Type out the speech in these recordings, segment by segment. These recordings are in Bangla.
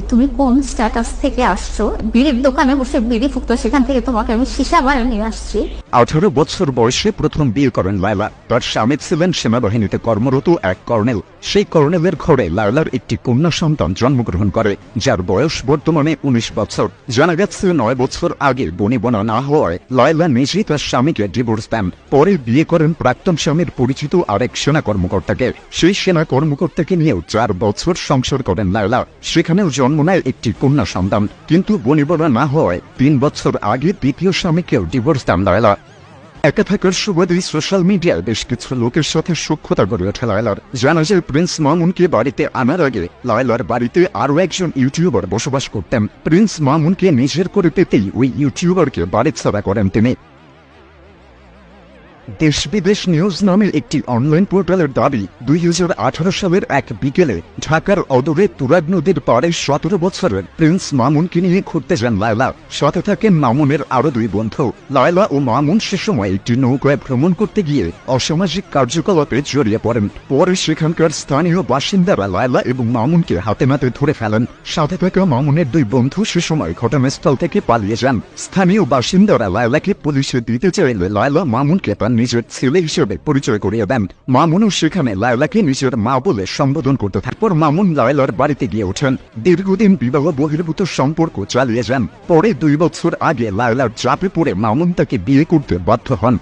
তুমি কোন স্ট্যাটাস থেকে আসছো? বিড়ির দোকানে বসে বিড়ি ফুকতো, সেখান থেকে তোমাকে আমি সীসা বানিয়ে নিয়ে আসছি। আঠারো বছর বয়সে প্রথম বিয়ে করেন লায়লা। তার স্বামী ছিলেন সেনাবাহিনীতে কর্মরত এক কর্নেল। সেই কর্নেলের ঘরে লায়লার একটি কন্যা সন্তান জন্মগ্রহণ করে, যার বয়স বর্তমানে উনিশ বছর। জানা গেছে নয় বছর আগে বনিবনা না হওয়ায় লায়লা নিজেই তার স্বামীকে ডিভোর্স দেন। পরে বিয়ে করেন প্রাক্তন স্বামীর পরিচিত আরেক সেনা কর্মকর্তাকে। সেই সেনা কর্মকর্তাকে নিয়েও চার বছর সংসার করেন লায়লা। সেখানেও জন্ম নেয় একটি কন্যা সন্তান, কিন্তু বনিবনা না হওয়ায় তিন বছর আগে দ্বিতীয় স্বামীকেও ডিভোর্স দেন লায়লা। একা থাকার সুবাদে সোশ্যাল মিডিয়ায় বেশ কিছু লোকের সাথে সূক্ষ্মতা গড়ে ওঠে লায়লার। জানা যায়, প্রিন্স মামুনকে বাড়িতে আনার আগে লায়লার বাড়িতে আরও একজন ইউটিউবার বসবাস করতেন। প্রিন্স মামুনকে নিজের করে পেতেই ওই ইউটিউবারকে বাড়ি ছাড়া করেন তিনি। দেশ বিদেশ নিউজ নামের একটি অনলাইন পোর্টালের দাবি, দুই হাজার আঠারো সালের এক বিকেলে ঢাকার অদূরে তুরাগ নদীর পাড়ে সতেরো বছরের প্রিন্স মামুনকে নিয়ে ঘুরতে যান লায়লা। সাথে থাকেন মামুনের আরও দুই বন্ধু। লায়লা ও মামুন সে সময় একটি নৌকায় ভ্রমণ করতে গিয়ে অসামাজিক কার্যকলাপে জড়িয়ে পড়েন। পরে সেখানকার স্থানীয় বাসিন্দারা লায়লা এবং মামুনকে হাতে নাতে ধরে ফেলেন। সাথে থাকা মামুনের দুই বন্ধু সে সময় ঘটনাস্থল থেকে পালিয়ে যান। স্থানীয় বাসিন্দারা লায়লাকে পুলিশে দিতে চাইলে লায়লা মামুনকে তার নিজের ছেলে হিসেবে পরিচয় করিয়ে দেন মামুনও সেখানে লায়লাকে নিজের মা বলে সম্বোধন করতে থাকপর মামুন লায়লার বাড়িতে গিয়ে ওঠেন। দীর্ঘদিন বিবাহ বহির্ভূত সম্পর্ক চালিয়ে যান। পরে দুই বছর আগে লায়লার চাপে পড়ে মামুন তাকে বিয়ে করতে বাধ্য হন।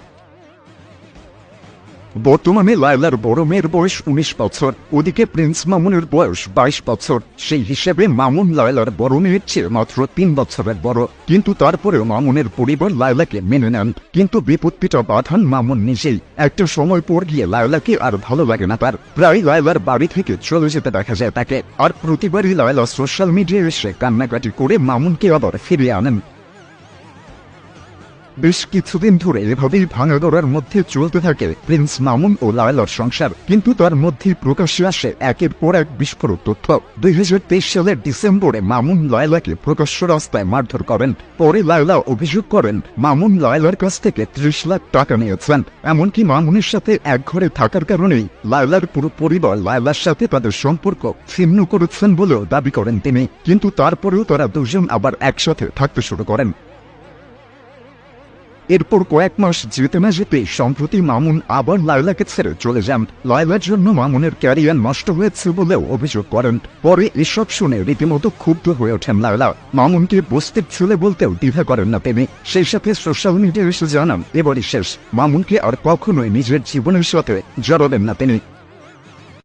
বর্তমানে লায়লার বড় মেয়ের বয়স উনিশ বছর, ওদিকে প্রিন্স মামুনের বয়স বাইশ বছর। সেই হিসেবে মামুন লায়লার বড় মেয়ের চেয়ে মাত্র তিন বছরের বড়। কিন্তু তারপরেও মামুনের পরিবার লায়লাকে মেনে নেন। কিন্তু বিপত্তিটা বাঁধান মামুন নিজেই। একটা সময় পর গিয়ে লায়লাকে আর ভালো লাগে না তার। প্রায় লায়লার বাড়ি থেকে চলে যেতে দেখা যায় তাকে। আর প্রতিবারই লায়লা সোশ্যাল মিডিয়ায় এসে কান্নাকাটি করে মামুনকে আবার ফিরিয়ে আনেন। বেশ কিছুদিন ধরে এভাবেই ভাঙাগড়ার মধ্যে চলতে থাকে প্রিন্স মামুন ও লায়লার সংসার। কিন্তু তার মধ্যে প্রকাশ্যে আসে একের পর এক বিস্ফোরক তথ্য। দুই হাজার তেইশ সালের ডিসেম্বরে মামুন লায়লাকে প্রকাশ্য রাস্তায় মারধর করেন। পরে লায়লা অভিযোগ করেন, মামুন লায়লার কাছ থেকে ত্রিশ লাখ টাকা নিয়েছেন। এমনকি মামুনের সাথে এক ঘরে থাকার কারণেই লায়লার পুরো পরিবার লায়লার সাথে তাদের সম্পর্ক ছিন্ন করেছেন বলেও দাবি করেন তিনি। কিন্তু তারপরেও তারা দুজন আবার একসাথে থাকতে শুরু করেন। এরপর কয়েক মাস যেতে না যেতে সম্প্রতি মামুন আবার লায়লাকে ছেড়ে চলে যান। লায়লার জন্য মামুনের ক্যারিয়ার নষ্ট হয়েছে বলেও অভিযোগ করেন। পরে এসব শুনে রীতিমতো ক্ষুব্ধ হয়ে ওঠেন লায়লা। মামুনকে বস্তির ছেলে বলতেও দ্বিধা করেন না তিনি। সেই সাথে সোশ্যাল মিডিয়ায় এসে জানান, এবারই শেষ। মামুনকে আর কখনোই নিজের জীবনের সাথে জড়াবেন না তিনি।